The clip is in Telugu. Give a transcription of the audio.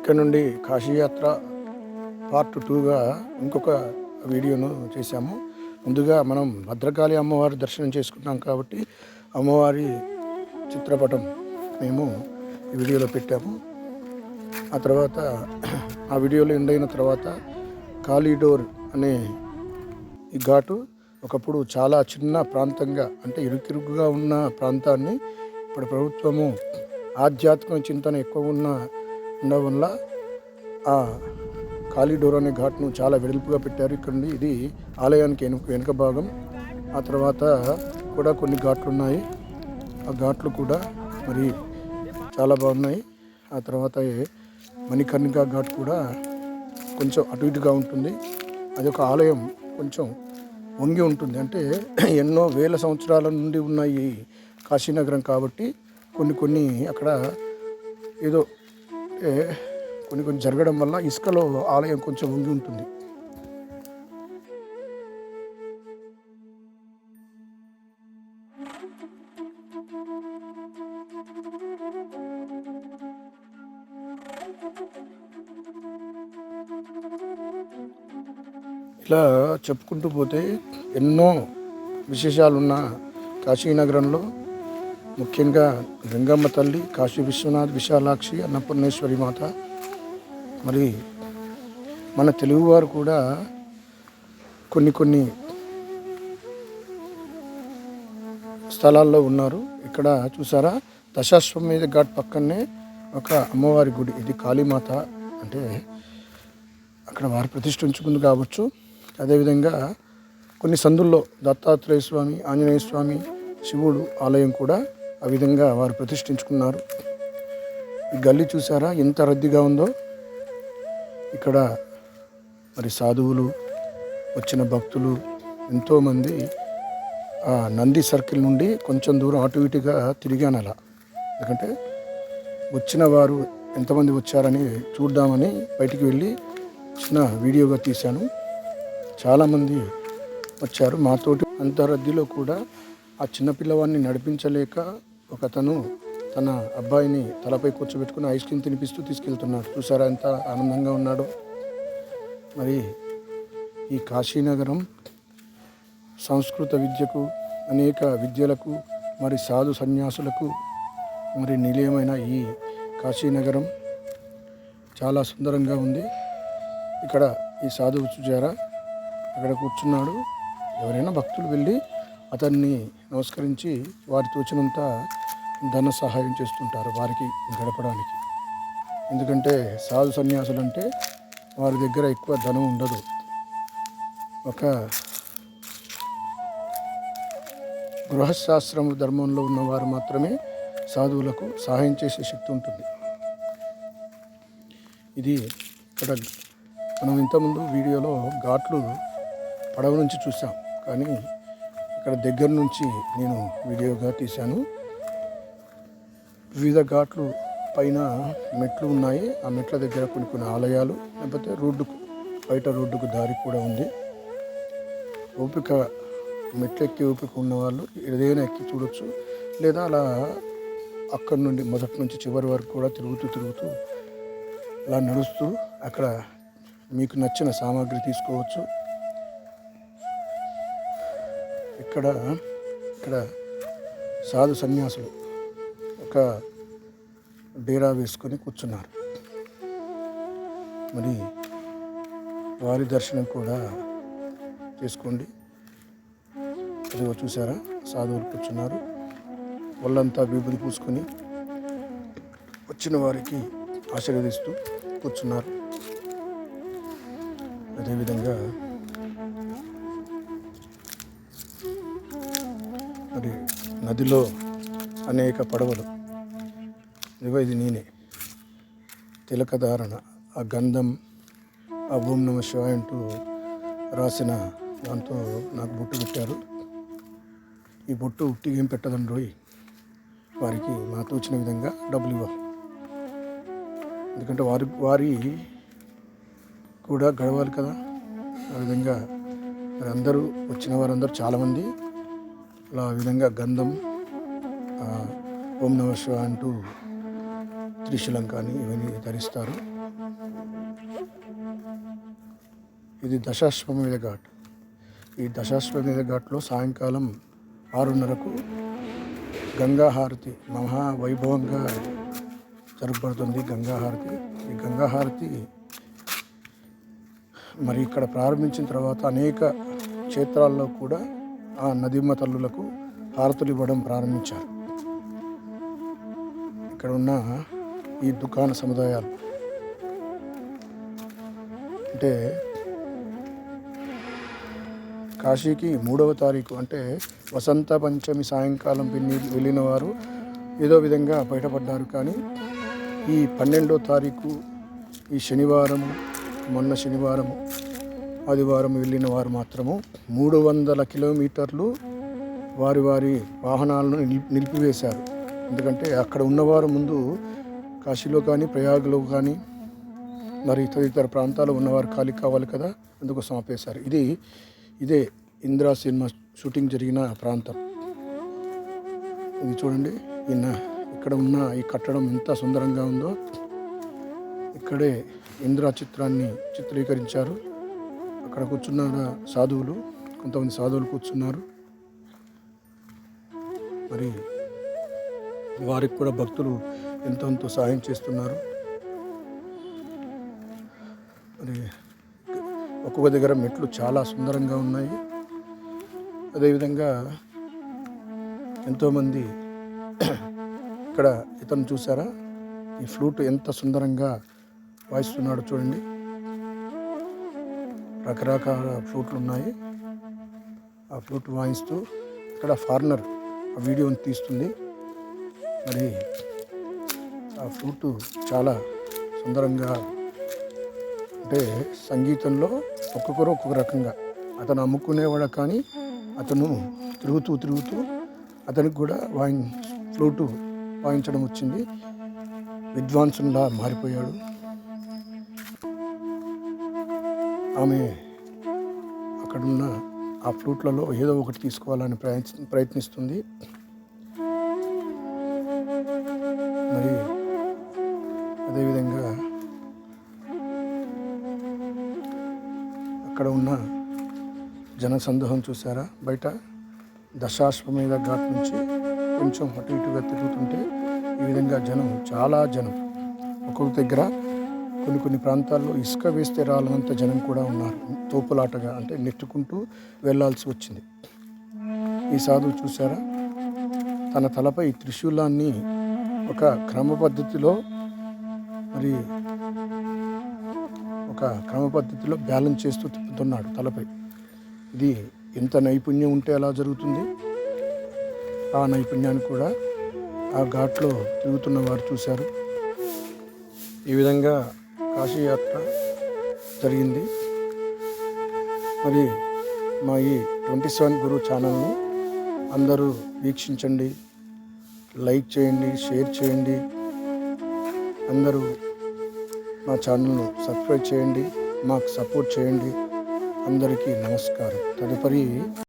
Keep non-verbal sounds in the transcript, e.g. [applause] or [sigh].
ఇక్కడ నుండి కాశీయాత్ర పార్ట్ టూగా ఇంకొక వీడియోను చేశాము. ముందుగా మనం భద్రకాళి అమ్మవారి దర్శనం చేసుకున్నాం కాబట్టి అమ్మవారి చిత్రపటం మేము ఈ వీడియోలో పెట్టాము. ఆ తర్వాత ఆ వీడియోలో ఎండ్ అయిన తర్వాత కాలిడోర్ అనే ఈ ఘాటు ఒకప్పుడు చాలా చిన్న ప్రాంతంగా అంటే ఇరుకిరుకుగా ఉన్న ప్రాంతాన్ని ఇప్పుడు ప్రభుత్వము ఆధ్యాత్మిక చింతన ఎక్కువ ఉన్న ఉండడం వల్ల ఆ కాలిడోర్ అనే ఘాట్ను చాలా వెడల్పుగా పెట్టారు. ఇక్కడ ఇది ఆలయానికి వెనుక వెనుక భాగం. ఆ తర్వాత కూడా కొన్ని ఘాట్లు ఉన్నాయి ఆ ఘాట్లు కూడా మరి చాలా బాగున్నాయి. ఆ తర్వాత మణికర్ణిక ఘాట్ కూడా కొంచెం అటు ఇటుగా ఉంటుంది. అది ఒక ఆలయం కొంచెం వంగి ఉంటుంది. అంటే [clears throat] ఎన్నో వేల సంవత్సరాల నుండి ఉన్న ఈ కాశీనగరం కాబట్టి కొన్ని కొన్ని అక్కడ ఏదో కొన్ని కొన్ని జరగడం వల్ల ఇసుకలో ఆలయం కొంచెం ఉంగి ఉంటుంది. ఇలా చెప్పుకుంటూ పోతే ఎన్నో విశేషాలున్న కాశీనగరంలో ముఖ్యంగా లింగమ్మ తల్లి కాశీ విశ్వనాథ్ విశాలాక్షి అన్నపూర్ణేశ్వరి మాత. మరి మన తెలుగువారు కూడా కొన్ని కొన్ని స్థలాల్లో ఉన్నారు. ఇక్కడ చూసారా? దశాశ్వమేధ ఘాట్ పక్కనే ఒక అమ్మవారి గుడి. ఇది కాళీమాత. అంటే అక్కడ వారు ప్రతిష్ఠించుకుంది కావచ్చు. అదేవిధంగా కొన్ని సందుల్లో దత్తాత్రేయ స్వామి ఆంజనేయ స్వామి శివుడు ఆలయం కూడా ఆ విధంగా వారు ప్రతిష్ఠించుకున్నారు. ఈ గల్లీ చూసారా? ఎంత రద్దీగా ఉందో. ఇక్కడ మరి సాధువులు వచ్చిన భక్తులు ఎంతోమంది ఆ నంది సర్కిల్ నుండి కొంచెం దూరం అటు ఇటుగా తిరిగాను అలా. ఎందుకంటే వచ్చిన వారు ఎంతమంది వచ్చారని చూద్దామని బయటికి వెళ్ళి చిన్న వీడియోగా తీశాను. చాలామంది వచ్చారు. మాతోటి అంత రద్దీలో కూడా ఆ చిన్నపిల్లవాడిని నడిపించలేక ఒకతను తన అబ్బాయిని తలపై కూర్చోబెట్టుకుని ఐస్ క్రీమ్ తినిపిస్తూ తీసుకెళ్తున్నాడు చూసారా ఎంత ఆనందంగా ఉన్నాడో. మరి ఈ కాశీనగరం సంస్కృత విద్యకు అనేక విద్యలకు మరి సాధు సన్యాసులకు మరి నిలయమైన ఈ కాశీనగరం చాలా సుందరంగా ఉంది. ఇక్కడ ఈ సాధువు చూచారా అక్కడ కూర్చున్నాడు. ఎవరైనా భక్తులు వెళ్ళి అతన్ని నమస్కరించి వారి తోచినంత ధన సహాయం చేస్తుంటారు వారికి గడపడానికి. ఎందుకంటే సాధు సన్యాసులు అంటే వారి దగ్గర ఎక్కువ ధనం ఉండదు. ఒక గృహశాస్త్రం ధర్మంలో ఉన్నవారు మాత్రమే సాధువులకు సహాయం చేసే శక్తి ఉంటుంది. ఇది ఇక్కడ మనం ఇంతకుముందు వీడియోలో ఘాట్లు పడవ నుంచి చూసాం. కానీ ఇక్కడ దగ్గర నుంచి నేను వీడియోగా తీశాను. వివిధ ఘాట్లు పైన మెట్లు ఉన్నాయి. ఆ మెట్ల దగ్గర కొన్ని కొన్ని ఆలయాలు లేకపోతే రోడ్డుకు బయట రోడ్డుకు దారి కూడా ఉంది. ఓపిక మెట్లెక్కి ఓపిక ఉన్న వాళ్ళు ఏదైనా ఎక్కి చూడొచ్చు. లేదా అలా అక్కడి నుండి మొదటి నుంచి చివరి వరకు కూడా తిరుగుతూ తిరుగుతూ అలా నడుస్తూ అక్కడ మీకు నచ్చిన సామాగ్రి తీసుకోవచ్చు. ఇక్కడ ఇక్కడ సాధు సన్యాసులు ఒక డేరా వేసుకొని కూర్చున్నారు. మరి వారి దర్శనం కూడా చేసుకోండి. ఇదిగో చూసారా సాధువులు కూర్చున్నారు. వాళ్ళంతా విభూతి పూసుకొని వచ్చిన వారికి ఆశీర్వదిస్తూ కూర్చున్నారు. అదేవిధంగా మరి నదిలో అనేక పడవలు. ఇదిగో ఇది నేనే. తిలకధారణ ఆ గంధం ఆ ఓం నమ శివాయ అంటూ రాసిన దాంతో నాకు బొట్టు పెట్టారు. ఈ బొట్టు ఉట్టి ఏం పెట్టదండి రోయ్? వారికి మా తోచిన విధంగా డబ్బులు ఇవ్వాలి ఎందుకంటే వారి వారి కూడా గడవాలి కదా. ఆ విధంగా మరి అందరూ వచ్చిన వారందరూ చాలామంది ఆ విధంగా గంధం ఓం నమ శివ అంటూ త్రిశూలం కానీ ఇవన్నీ ధరిస్తారు. ఇది దశాశ్వమేధ ఘాట్. ఈ దశాశ్వమేధ ఘాట్లో సాయంకాలం ఆరున్నరకు గంగాహారతి మహా వైభవంగా జరగబడుతుంది గంగాహారతి. ఈ గంగాహారతి మరి ఇక్కడ ప్రారంభించిన తర్వాత అనేక క్షేత్రాల్లో కూడా ఆ నదిమ్మ తల్లులకు హారతులు ఇవ్వడం ప్రారంభించారు. ఇక్కడ ఉన్న ఈ దుకాణ సముదాయాలు అంటే కాశీకి మూడవ తారీఖు అంటే వసంత పంచమి సాయంకాలం పిన్ని వెళ్ళిన వారు ఏదో విధంగా బయటపడ్డారు కానీ ఈ పన్నెండో తారీఖు ఈ శనివారము మొన్న శనివారము ఆదివారం వెళ్ళిన వారు మాత్రము మూడు వందల కిలోమీటర్లు వారి వారి వాహనాలను నిలిపివేశారు. ఎందుకంటే అక్కడ ఉన్నవారు ముందు కాశీలో కానీ ప్రయాగ్లో కానీ మరి తదితర ప్రాంతాల్లో ఉన్నవారు ఖాళీ కావాలి కదా అందుకోసం ఆపేశారు. ఇది ఇదే ఇందిరా సినిమా షూటింగ్ జరిగిన ప్రాంతం. ఇది చూడండి ఈయన ఇక్కడ ఉన్న ఈ కట్టడం ఎంత సుందరంగా ఉందో. ఇక్కడే ఇందిరా చిత్రాన్ని చిత్రీకరించారు. అక్కడ కూర్చున్న సాధువులు. కొంతమంది సాధువులు కూర్చున్నారు. మరి వారికి కూడా భక్తులు ఎంతో సహాయం చేస్తున్నారు. మరి ఒక్కొక్క దగ్గర మెట్లు చాలా సుందరంగా ఉన్నాయి. అదేవిధంగా ఎంతోమంది ఇక్కడ ఇతను చూసారా? ఈ ఫ్లూట్ ఎంత సుందరంగా వాయిస్తున్నాడో చూడండి. రకరకాల ఫ్లూట్లు ఉన్నాయి. ఆ ఫ్లూట్ వాయిస్తూ ఇక్కడ ఫారినర్ ఆ వీడియోని తీస్తుంది. మరి ఆ ఫ్లూట్ చాలా సుందరంగా అంటే సంగీతంలో ఒక్కొక్కరు ఒక్కొక్క రకంగా అతను అమ్ముకునేవాడు కానీ అతను తిరుగుతూ తిరుగుతూ అతనికి కూడా వాయి ఫ్లూటు వాయించడం వచ్చింది. విద్వాంసులా మారిపోయాడు. ఆమె అక్కడున్న ఆ ఫ్లూట్లలో ఏదో ఒకటి తీసుకోవాలని ప్రయత్ని ప్రయత్నిస్తుంది. మరి అదేవిధంగా అక్కడ ఉన్న జనసందోహం చూసారా బయట దశాశ్వమేధ ఘాట్ నుంచి కొంచెం అటు ఇటుగా తిరుగుతుంటే ఈ విధంగా జనం చాలా జనం ఒక్కొక్క దగ్గర కొన్ని కొన్ని ప్రాంతాల్లో ఇసుక వేస్తే రాలనంత జనం కూడా ఉన్నారు. తోపులాటగా అంటే నెట్టుకుంటూ వెళ్ళాల్సి వచ్చింది. ఈ సాధువు చూసారా తన తలపై త్రిశూలాన్ని ఒక క్రమ పద్ధతిలో మరి ఒక క్రమ పద్ధతిలో బ్యాలెన్స్ చేస్తూ తిప్పుతున్నాడు తలపై. ఇది ఎంత నైపుణ్యం ఉంటే ఎలా జరుగుతుంది? ఆ నైపుణ్యాన్ని కూడా ఆ ఘాట్లో తిరుగుతున్న వారు చూశారు. ఈ విధంగా కాశీయాత్ర జరిగింది. మరి మా ఈ ట్వంటీ సెవెన్ గురు ఛానల్ని అందరూ వీక్షించండి లైక్ చేయండి షేర్ చేయండి. అందరూ మా ఛానల్ను సబ్స్క్రైబ్ చేయండి మాకు సపోర్ట్ చేయండి. అందరికీ నమస్కారం. తదుపరి